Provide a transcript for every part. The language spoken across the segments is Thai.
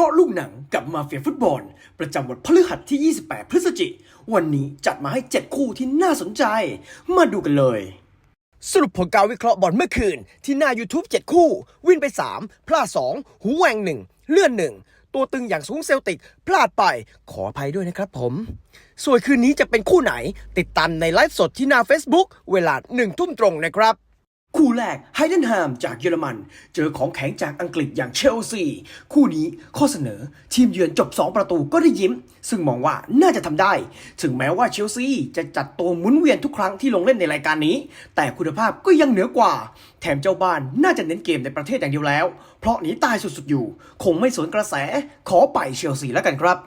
ราะห์ลูกหนังกับมาเฟียฟุตบอล ประจำวันพฤหัสที่ 28 พฤศจิกวันนี้จัดมาให้ 7 คู่ที่น่าสนใจ มาดูกันเลย สรุปผลการวิเคราะห์บอลเมื่อคืน ที่หน้า YouTube 7 คู่ วินไป 3 พลาด 2 หูแหวง 1 เลื่อน 1 ตัวตึงอย่างสูงเซลติก พลาดไป ขออภัยด้วยนะครับผม ส่วนคืนนี้จะเป็นคู่ไหน ติดตามในไลฟ์สดที่หน้า Facebook เวลา1ทุ่มตรงนะครับ คู่แรกไฮเดนแฮมจากเยอรมัน เจอของแข็งจากอังกฤษอย่างเชลซี คู่นี้ข้อเสนอทีมเยือนจบ 2 ประตูก็ได้ยิ้ม ซึ่งมองว่าน่าจะทำได้ ถึงแม้ว่าเชลซีจะจัดตัวหมุนเวียนทุกครั้งที่ลงเล่นในรายการนี้ แต่คุณภาพก็ยังเหนือกว่า แถมเจ้าบ้านน่าจะเน้นเกมในประเทศอย่างเดียวแล้ว เพราะหนีตายสุดๆอยู่ คงไม่สนกระแสขอไปเชลซีแล้วกันครับ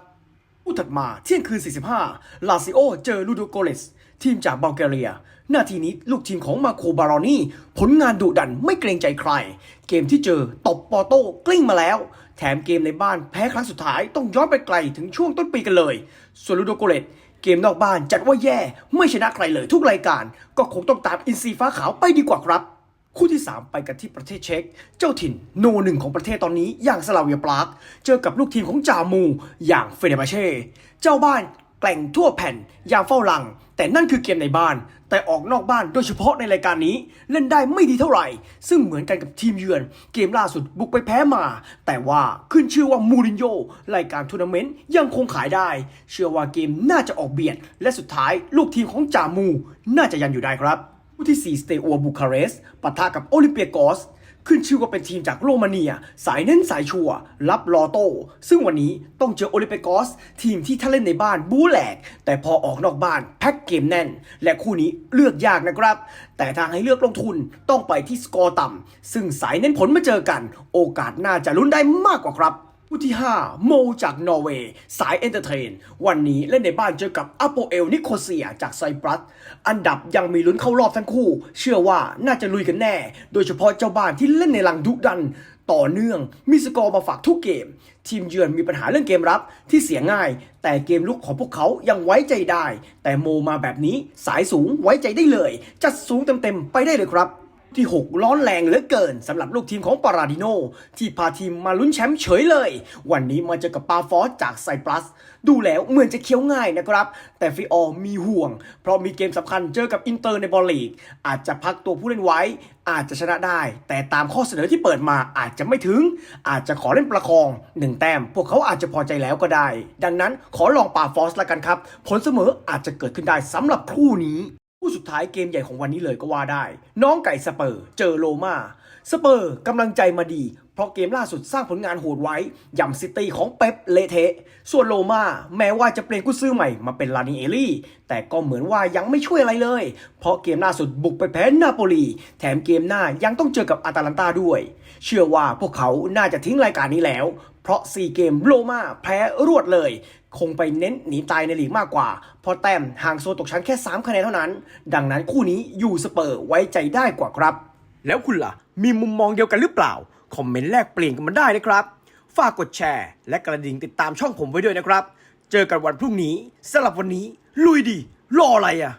คู่ถัดมาเที่ยงคืน 45 ลาซิโอเจอลูโดโกเลส ทีมจากบัลแกเรีย หน้าทีนี้ลูกทีมของมาโคบารอนี่ ผลงานดุดันไม่เกรงใจใคร เกมที่เจอตบปอโต้กลิ้งมาแล้ว แถมเกมในบ้านแพ้ครั้งสุดท้ายต้องย้อนไปไกลถึงช่วงต้นปีกันเลย ส่วนลูโดโกเลสเกมนอกบ้านจัดว่าแย่ไม่ชนะใครเลยทุกรายการ ก็คงต้องตามอินซีฟ้าขาวไปดีกว่าครับ คู่ที่ 3 ไปกันที่ประเทศเช็ก เจ้าถิ่นโนหนึ่งของประเทศตอนนี้อย่างสลาเวียปรากเจอกับลูกทีมของจามูอย่างเฟเนบาเช่ เจ้าบ้าน แกล่งทั่วแผ่นอย่างเฝ้าหลัง แต่นั่นคือเกมในบ้าน แต่ออกนอกบ้านโดยเฉพาะในรายการนี้เล่นได้ไม่ดีเท่าไหร่ ซึ่งเหมือนกันกับทีมเยือน เกมล่าสุดบุกไปแพ้มา แต่ว่าขึ้นชื่อว่ามูรินโญ่รายการทัวร์นาเมนต์ยังคงขายได้ เชื่อว่าเกมน่าจะออกเบียด และสุดท้ายลูกทีมของจามู น่าจะยันอยู่ได้ครับคู่ที่4สเตอัวบูคาเรสต์ปะทะกับโอลิมเปียกอส ขึ้นชื่อว่าเป็นทีมจากโรมาเนีย สายเน้นสายชัวร์รับลอโต้ ซึ่งวันนี้ต้องเจอโอลิเปกอส ทีมที่ถ้าเล่นในบ้านบู๊แหลก แต่พอออกนอกบ้านแพ็กเกมแน่น และคู่นี้เลือกยากนะครับ แต่ทางให้เลือกลงทุนต้องไปที่สกอร์ต่ำซึ่งสายเน้นผลมาเจอกัน โอกาสน่าจะลุ้นได้มากกว่าครับ ที่ 5 โมจากนอร์เวย์ สายเอนเตอร์เทน วันนี้เล่นในบ้านเจอกับอโปเอลนิโคเซียจากไซปรัส อันดับยังมีลุ้นเข้ารอบทั้งคู่ เชื่อว่าน่าจะลุยกันแน่ โดยเฉพาะเจ้าบ้านที่เล่นในหลังดุดัน ต่อเนื่องมีสกอร์มาฝากทุกเกม ทีมเยือนมีปัญหาเรื่องเกมรับที่เสียง่าย แต่เกมลุกของพวกเขายังไว้ใจได้ แต่โมมาแบบนี้สายสูงไว้ใจได้เลย จัดสูงเต็มๆไปได้เลยครับ ที่ 6 ร้อนแรงเหลือเกินสำหรับลูกทีมของปาราดิโนที่พาทีมมาลุ้นแชมป์เฉยเลย วันนี้มาเจอกับปาฟอสจากไซปรัส ดูแล้วเหมือนจะเคี้ยวง่ายนะครับ แต่ฟิออร์มีห่วง เพราะมีเกมสำคัญเจอกับอินเตอร์ในบอลลีก อาจจะพักตัวผู้เล่นไว้ อาจจะชนะได้ แต่ตามข้อเสนอที่เปิดมาอาจจะไม่ถึง อาจจะขอเล่นประคองหนึ่งแต้ม พวกเขาอาจจะพอใจแล้วก็ได้ ดังนั้นขอลองปาฟอสละกันครับผลเสมออาจจะเกิดขึ้นได้สำหรับคู่นี้ ผู้สุดท้ายเกมใหญ่ของวันนี้เลยก็ว่าได้ น้องไก่สเปอร์ เจอโลมา สเปอร์กำลังใจมาดี เพราะเกมล่าสุดสร้างผลงานโหดไว้ย่ำซิตี้ของเป๊ปเลเทะส่วนโลมาแม้ว่าจะเปลี่ยนกุซื้อใหม่มาเป็นลานิเอลี่ แต่ก็เหมือนว่ายังไม่ช่วยอะไรเลย เพราะเกมล่าสุดบุกไปแพ้นาโปลี แถมเกมหน้ายังต้องเจอกับอาตาลันตาด้วย เชื่อว่าพวกเขาน่าจะทิ้งรายการนี้แล้ว เพราะ 4 เกมโลมาแพ้รวดเลย คงไปเน้นหนีตายในลีกมากกว่า เพราะแต้มห่างโซตกชั้นแค่ 3 คะแนนเท่านั้น ดังนั้นคู่นี้อยู่สเปอร์ไว้ใจได้กว่าครับ แล้วคุณล่ะ มีมุมมองเดียวกันหรือเปล่า คอมเมนต์แลกเปลี่ยนกันมาได้นะครับ ฝากกดแชร์ และกระดิ่งติดตามช่องผมไว้ด้วยนะครับ เจอกันวันพรุ่งนี้สำหรับวันนี้ ลุยดีรออะไรอะ